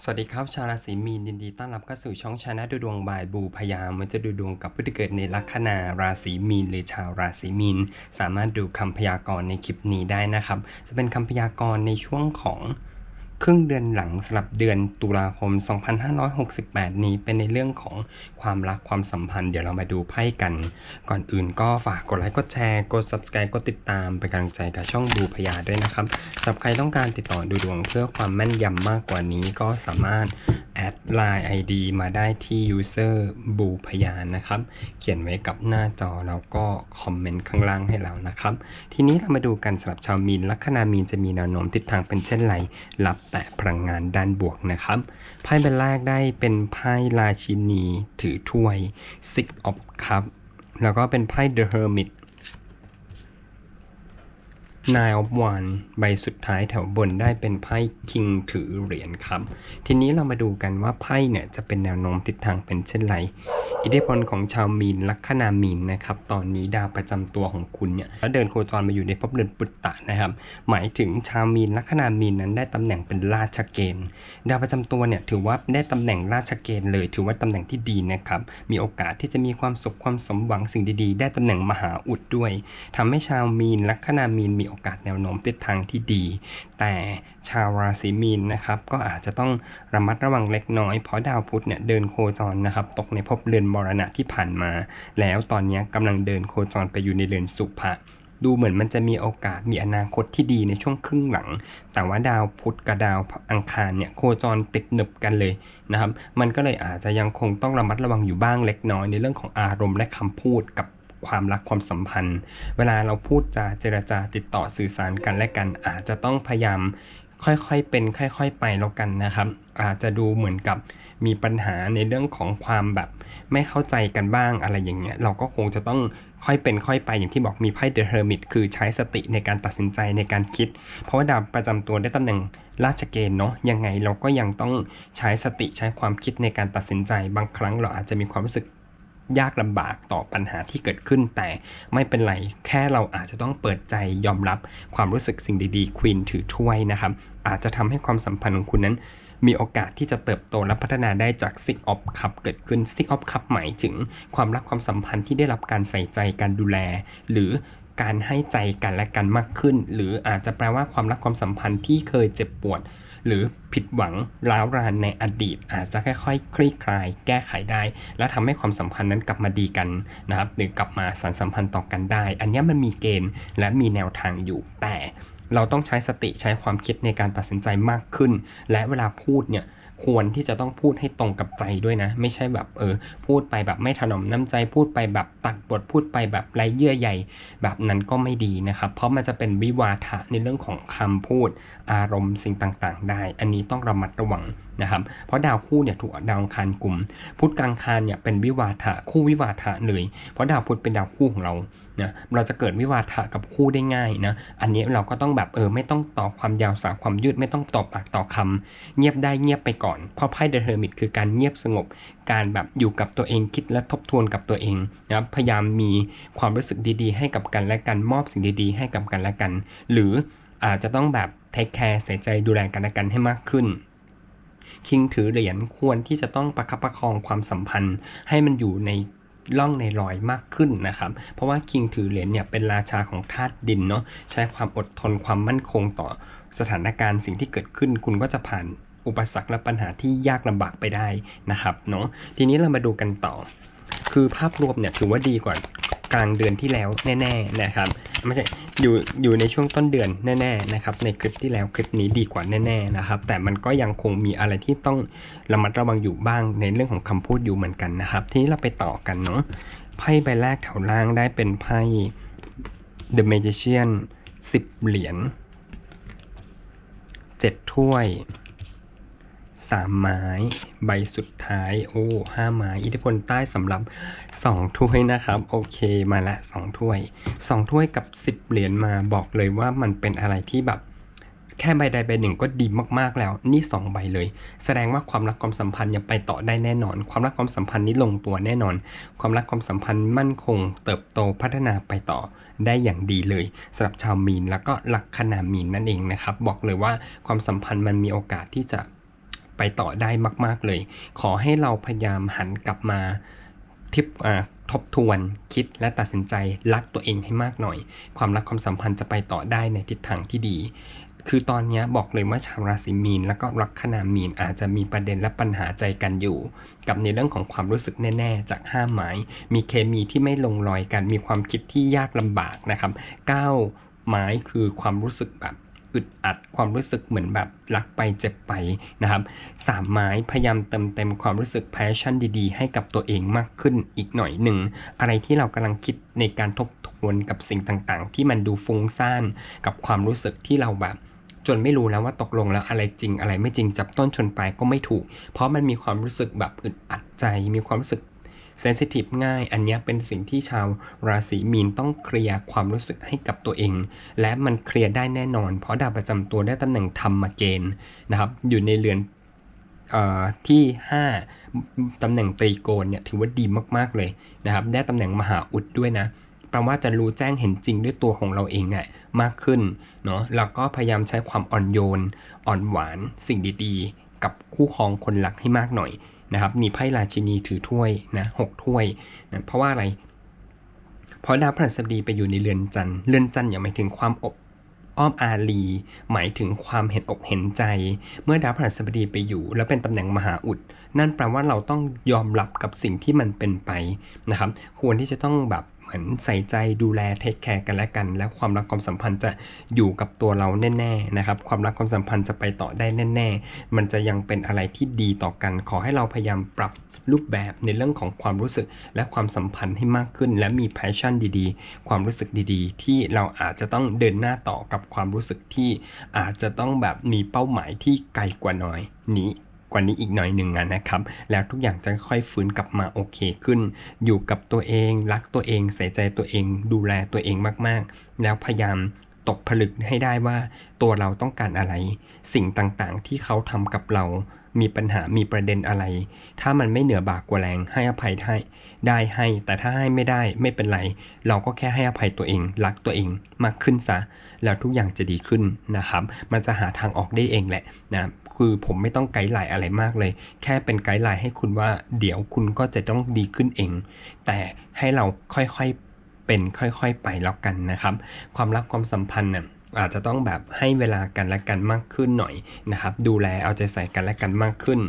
สวัสดีครับ ชาวราศีมีนยินดีต้อนรับเข้าสู่ช่องชาแนลดูดวงบายบูพยามมันจะดูดวงกับผู้ที่เกิดในลัคนาราศีมีนหรือชาวราศีมีน สามารถดูคำพยากรณ์ในคลิปนี้ได้นะครับ จะเป็นคำพยากรณ์ในช่วงของ ครึ่งเดือนหลังสำหรับเดือนตุลาคม 2568 นี้เป็นในเรื่องของความรักความสัมพันธ์เดี๋ยวเรามาดูไพ่กัน ก่อนอื่นก็ฝากกดไลค์กดแชร์กด subscribe กดติดตามเป็นกำลังใจกับช่องบูพยาด้วยนะครับสำหรับใครต้องการติดต่อดูดวงเพื่อความแม่นยำมากกว่านี้ก็สามารถแอดไลน์ ID มาได้ที่ user บูพยานนะครับ เขียนไว้กับหน้าจอแล้วก็คอมเมนต์ข้างล่างให้เรานะครับ ทีนี้เรามาดูกันสำหรับชาวมีนลัคนามีนจะมีแนวโน้มทิศทางเป็นเช่นไรรับแต่พลังงานด้านบวกนะครับ ไพ่ใบแรกได้เป็นไพ่ราชินี ถือถ้วย Six of Cup แล้วก็เป็นไพ่ The Hermit Nine of One ใบสุดท้ายแถวบนได้เป็นไพ่ King ถือเหรียญครับ ทีนี้เรามาดูกันว่าไพ่เนี่ยจะเป็นแนวโน้มทิศทางเป็นเช่นไร อิทธิพลของชาวมีนลัคนามีนนะครับตอนนี้ดาวประจำตัวของคุณเนี่ยแล้วเดินโคจรมาอยู่ในภพเรือนปุตตะนะครับ หมายถึงชาวมีนลัคนามีนนั้นได้ตำแหน่งเป็นราชเกณฑ์ ดาวประจำตัวเนี่ยถือว่าได้ตำแหน่งราชเกณฑ์เลย ถือว่าตำแหน่งที่ดีนะครับมีโอกาสที่จะมีความสุขความสมหวังสิ่งดีๆ ได้ตำแหน่งมหาอุดด้วยทำให้ชาวมีนลัคนามีนมีโอกาสแนวโน้มทิศทางที่ดี แต่ชาวราศีมีนนะครับก็อาจจะต้องระมัดระวังเล็กน้อยเพราะดาวพุธเนี่ยเดินโคจรนะครับตกในภพเรือนมรณะที่ผ่านมา แล้วตอนนี้กำลังเดินโคจรไปอยู่ในเรือนสุภะดูเหมือนมันจะมีโอกาสมีอนาคตที่ดีในช่วงครึ่งหลัง แต่ว่าดาวพุธกับดาวอังคารเนี่ยโคจรติดหนึบกันเลยนะครับ มันก็เลยอาจจะยังคงต้องระมัดระวังอยู่บ้างเล็กน้อยในเรื่องของอารมณ์และคำพูดกับความรักความสัมพันธ์ เวลาเราพูดจาเจรจาติดต่อสื่อสารกันและกัน อาจจะต้องพยายาม ค่อยๆ เป็น ค่อย ๆ ไปแล้วกันนะครับ อาจจะดูเหมือนกับมีปัญหาในเรื่องของความแบบไม่เข้าใจกันบ้างอะไรอย่างเงี้ย เราก็คงจะต้องค่อยเป็นค่อยไปอย่างที่บอกมีไพ่เดอะเฮอร์มิตคือใช้สติในการตัดสินใจในการคิด เพราะว่าดาวประจำตัวได้ตำแหน่งราชเกณฑ์เนาะยังไงเราก็ยังต้องใช้สติใช้ความคิดในการตัดสินใจ บางครั้งเราอาจจะมีความรู้สึก ยากลำบากต่อปัญหาที่เกิดขึ้น แต่ไม่เป็นไรแค่เราอาจจะต้องเปิดใจยอมรับความรู้สึกสิ่งดีๆควีนถือถ้วยนะครับอาจจะทำให้ความสัมพันธ์ของคุณนั้น มีโอกาสที่จะเติบโตและพัฒนาได้จาก Six of Cup เกิดขึ้น Six of Cup หมายถึงความรักความสัมพันธ์ที่ได้รับการใส่ใจการดูแล หรือการให้ใจกันและกันมากขึ้น หรืออาจจะแปลว่าความรักความสัมพันธ์ที่เคยเจ็บปวด หรือผิดหวังร้าวรานในอดีต อาจจะค่อยๆคลี่คลาย แก้ไขได้ และทำให้ความสัมพันธ์นั้นกลับมาดีกันนะครับหรือกลับมาสานสัมพันธ์ต่อกันได้ อันนี้มันมีเกณฑ์และมีแนวทางอยู่แต่เราต้องใช้สติใช้ความคิดในการตัดสินใจมากขึ้น และเวลาพูดเนี่ย ควรที่จะต้องพูดให้ตรงกับใจด้วยนะ ไม่ใช่แบบเออพูดไปแบบไม่ถนอมน้ำใจพูดไปแบบตัดบทพูดไปแบบไร้เยื่อใยแบบนั้นก็ไม่ดีนะครับ เพราะมันจะเป็นวิวาทะในเรื่องของคำพูดอารมณ์สิ่งต่างๆ ได้ อันนี้ต้องระมัดระวังนะครับเพราะดาวคู่เนี่ยถูกดาวคารกลุ่ม พุธกลางคารเนี่ยเป็นวิวาทะคู่วิวาทะเลย เพราะดาวพุธเป็นดาวคู่ของเรานะเราจะเกิดวิวาทะกับคู่ได้ง่ายนะอันนี้เราก็ต้องแบบเออไม่ต้องต ความยาวสาวความยืดไม่ต้องตอบปากต่อคำเงียบได้เงียบไปก่อน เพราะไพ่เดอะเฮอร์มิตคือการเงียบสงบ การแบบอยู่กับตัวเองคิดและทบทวนกับตัวเองนะครับพยายามมีความรู้สึกดีๆ ให้กับกันและกันมอบสิ่งดีๆ ให้กับกันและกัน หรืออาจจะต้องแบบเทคแคร์ใส่ใจดูแลกันและกันให้มากขึ้นคิงถือเหรียญควรที่จะต้องประคับประคองความสัมพันธ์ให้มันอยู่ใน ล่องในรอยมากขึ้นนะครับ เพราะว่าคิงถือเหรียญเนี่ยเป็นราชาของธาตุดินเนาะใช้ความอดทนความมั่นคงต่อสถานการณ์สิ่งที่เกิดขึ้น คุณก็จะผ่านอุปสรรคและปัญหาที่ยากลำบากไปได้นะครับเนาะทีนี้เรามาดูกันต่อ คือภาพรวมเนี่ยถือว่าดีกว่ากลางเดือนที่แล้วแน่ ๆนะครับ ไม่ใช่อยู่อยู่ในช่วงต้นเดือนแน่ๆนะครับในคลิปที่แล้วคลิปนี้ดีกว่าแน่ๆนะครับแต่มันก็ยังคงมีอะไรที่ต้องระมัดระวังอยู่บ้างในเรื่องของคำพูดอยู่เหมือนกันนะครับทีนี้เราไปต่อกันเนาะไพ่ใบแรกแถวล่างได้เป็นไพ่ The Magician 10 เหรียญ7ถ้วย สามไม้ ใบสุดท้าย โอ้ห้าไม้ อิทธิพลใต้สำหรับสองถ้วยนะครับ โอเคมาละสองถ้วยสองถ้วยกับสิบเหรียญมาบอกเลยว่ามันเป็นอะไรที่แบบ แค่ใบใดใบหนึ่งก็ดีมากๆแล้ว นี่สองใบเลย แสดงว่าความรักความสัมพันธ์ยังไปต่อได้แน่นอน ความรักความสัมพันธ์นี้ลงตัวแน่นอน ความรักความสัมพันธ์มั่นคง เติบโตพัฒนาไปต่อได้อย่างดีเลยสำหรับชาวมีนแล้วก็ลักคนามีนนั่นเองนะครับ บอกเลยว่าความสัมพันธ์มันมีโอกาสที่จะ ไปต่อได้มาก ๆ เลย ขอให้เราพยายามหันกลับมาทิปทบทวนคิดและตัดสินใจรักตัวเองให้มากหน่อย ความรักความสัมพันธ์จะไปต่อได้ในทิศทางที่ดี คือตอนนี้บอกเลยว่าชาวราศีมีน แล้วก็ลัคนามีนอาจจะมีประเด็นและปัญหาใจกันอยู่ กับในเรื่องของความรู้สึกแน่ ๆ จากห้าไม้มีเคมีที่ไม่ลงรอยกัน มีความคิดที่ยากลำบากนะครับก้าวไม้คือความรู้สึกแบบ อึดอัดความรู้สึกเหมือนแบบรักไปเจ็บไปนะครับสามไม้พยายามเติมเต็มความรู้สึกแพชชั่นดีๆ ให้กับตัวเองมากขึ้นอีกหน่อยหนึ่ง อะไรที่เรากำลังคิดในการทบทวนกับสิ่งต่างๆ ที่มันดูฟุ้งซ่านกับความรู้สึกที่เราแบบจนไม่รู้แล้วว่าตกลงแล้วอะไรจริงอะไรไม่จริงจับต้นชนปลายก็ไม่ถูก เพราะมันมีความรู้สึกแบบอึดอัดใจ มีความรู้สึก เซนซิทีฟง่าย อันนี้เป็นสิ่งที่ชาวราศีมีนต้องเคลียร์ความรู้สึกให้กับตัวเอง และมันเคลียร์ได้แน่นอน เพราะดาวประจำตัวได้ตำแหน่งธรรมเกณฑ์นะครับ อยู่ในเรือนอ่อที่ 5 ตำแหน่งตรีโกณเนี่ยถือว่าดีมากๆเลยนะครับ ได้ตำแหน่งมหาอุดด้วยนะแปลว่าจะรู้แจ้งเห็นจริงด้วยตัวของเราเองเนี่ยมากขึ้นเนาะแล้วก็พยายามใช้ความอ่อนโยน อ่อนหวานสิ่งดีๆ กับคู่ครองคนรักให้มากหน่อย นะครับ มีไพ่ราชินีถือถ้วยนะหกถ้วยนะเพราะว่าอะไร เพราะดาวพฤหัสบดีไปอยู่ในเรือนจันทร์เรือนจันทร์อย่าหมายถึงความอบอ้อมอารีหมายถึงความเห็นอกเห็นใจ เมื่อดาวพฤหัสบดีไปอยู่ แล้วเป็นตำแหน่งมหาอุด นั่นแปลว่าเราต้องยอมรับกับสิ่งที่มันเป็นไปนะครับ ควรที่จะต้องแบบ มือนใส่ใจดูแลเทคแคร์กันและกัน แล้วความรักความสัมพันธ์จะอยู่กับตัวเราแน่ๆนะครับความรักความสัมพันธ์จะไปต่อได้แน่ ๆ มันจะยังเป็นอะไรที่ดีต่อกัน ขอให้เราพยายามปรับรูปแบบในเรื่องของความรู้สึกและความสัมพันธ์ให้มากขึ้น และมีแพชชั่นดีๆ ความรู้สึกดีๆ ที่เราอาจจะต้องเดินหน้าต่อกับความรู้สึกที่อาจจะต้องแบบมีเป้าหมายที่ไกลกว่าน้อยนี้ กว่านี้อีกหน่อยหนึ่งนะครับ แล้วทุกอย่างจะค่อยฟื้นกลับมาโอเคขึ้น อยู่กับตัวเอง รักตัวเอง ใส่ใจตัวเอง ดูแลตัวเองมากๆ แล้วพยายามตกผลึกให้ได้ว่าตัวเราต้องการอะไร สิ่งต่างๆ ที่เขาทำกับเรา มีปัญหามีประเด็นอะไร ถ้ามันไม่เหนือบากกว่าแรงให้อภัยให้ได้ให้ แต่ถ้าให้ไม่ได้ไม่เป็นไร เราก็แค่ให้อภัยตัวเอง รักตัวเองมากขึ้นซะ แล้วทุกอย่างจะดีขึ้นนะครับ มันจะหาทางออกได้เองแหละนะ คือผมไม่ต้องไกด์ไลน์อะไรมากเลย แค่เป็นไกด์ไลน์ให้คุณว่าเดี๋ยวคุณก็จะต้องดีขึ้นเอง แต่ให้เราค่อยๆเป็นค่อยๆไปแล้วกันนะครับ ความรักความสัมพันธ์น่ะอาจจะต้องแบบให้เวลากันและกันมากขึ้นหน่อยนะครับ ดูแลเอาใจใส่กันและกันมากขึ้น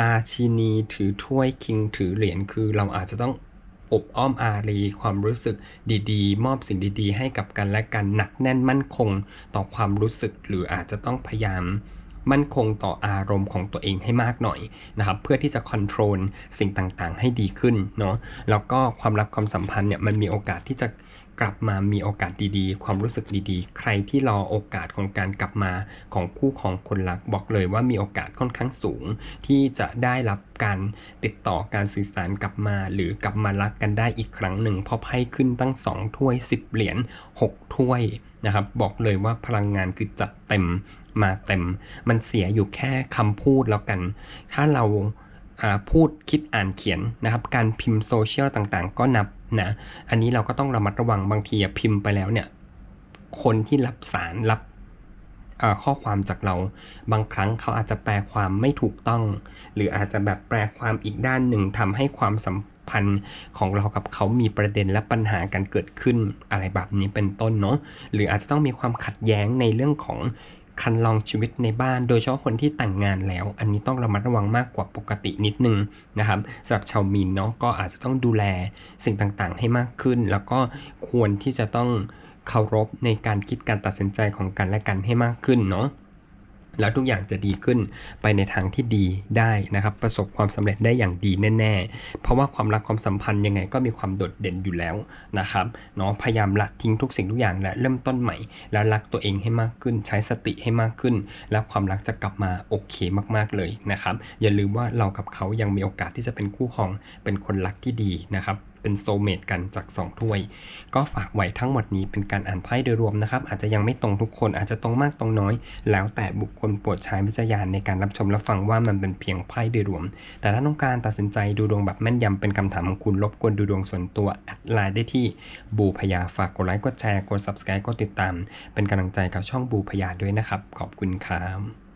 ราชินีถือถ้วยคิงถือเหรียญคือเราอาจจะต้องอบอ้อมอารีความรู้สึกดีๆ มอบสิ่งดีๆ ให้กับกันและกันหนักแน่นมั่นคง ต่อความรู้สึกหรืออาจจะต้องพยายาม มั่นคงต่ออารมณ์ของตัวเองให้มากหน่อยนะครับเพื่อที่จะคอนโทรลสิ่งต่างๆ ให้ดีขึ้นเนาะแล้วก็ความรักความสัมพันธ์เนี่ยมันมีโอกาสที่จะกลับมามีโอกาสดีๆ ความรู้สึกดีๆ ใครที่รอโอกาสของการกลับมาของคู่ของคนรักบอกเลยว่ามีโอกาสค่อนข้างสูง ที่จะได้รับการติดต่อการสื่อสารกลับมา หรือกลับมารักกันได้อีกครั้งหนึ่งเพราะไพ่ขึ้นตั้ง 2 ถ้วย 10 เหรียญ6ถ้วยนะครับบอกเลยว่าพลังงานคือจัดเต็ม มาเต็ม มันเสียอยู่แค่คำพูดแล้วกัน ถ้าเราพูดคิดอ่านเขียนนะครับ การพิมพ์โซเชียลต่างๆ ก็นับนะ อันนี้เราก็ต้องระมัดระวังบางทีอะพิมพ์ไปแล้วเนี่ย คนที่รับสารรับข้อความจากเรา บางครั้งเขาอาจจะแปลความไม่ถูกต้อง หรืออาจจะแบบแปลความอีกด้านหนึ่งทำให้ความสัมพันธ์ของเรากับเขามีประเด็นและปัญหากันเกิดขึ้นอะไรแบบนี้เป็นต้นเนาะหรืออาจจะต้องมีความขัดแย้งในเรื่องของ คันลองชีวิตในบ้าน โดยเฉพาะคนที่แต่งงานแล้ว อันนี้ต้องระมัดระวังมากกว่าปกตินิดนึงนะครับสำหรับชาวมีนเนาะก็อาจจะต้องดูแลสิ่งต่างๆ ให้มากขึ้น แล้วก็ควรที่จะต้องเคารพในการคิดการตัดสินใจของกันและกันให้มากขึ้นเนาะ แล้วทุกอย่างจะดีขึ้นไปในทางที่ดีได้นะครับ ประสบความสำเร็จได้อย่างดีแน่ ๆ เพราะว่าความรักความสัมพันธ์ยังไงก็มีความโดดเด่นอยู่แล้วนะครับเนาะพยายามละทิ้งทุกสิ่งทุกอย่างและเริ่มต้นใหม่ แล้วรักตัวเองให้มากขึ้น ใช้สติให้มากขึ้น แล้วความรักจะกลับมาโอเคมากๆเลยนะครับ อย่าลืมว่าเรากับเขายังมีโอกาสที่จะเป็นคู่ครองเป็นคนรักที่ดีนะครับ เป็นโซเมตกันจาก 2 ถ้วย ก็ฝากไว้ทั้งหมดนี้เป็นการอ่านไพ่โดยรวมนะครับ อาจจะยังไม่ตรงทุกคนอาจจะตรงมากตรงน้อย แล้วแต่บุคคลโปรดใช้วิจารณญาณในการรับชมและฟังว่ามันเป็นเพียงไพ่โดยรวม แต่ถ้าต้องการตัดสินใจดูดวงแบบแม่นยำเป็นคำถามของคุณรบกวนดูดวงส่วนตัวแอดไลน์ได้ที่บูพยาฝากกดไลค์กดแชร์กด subscribe กดติดตาม เป็นกำลังใจกับช่องบูพยาด้วยนะครับ ขอบคุณครับ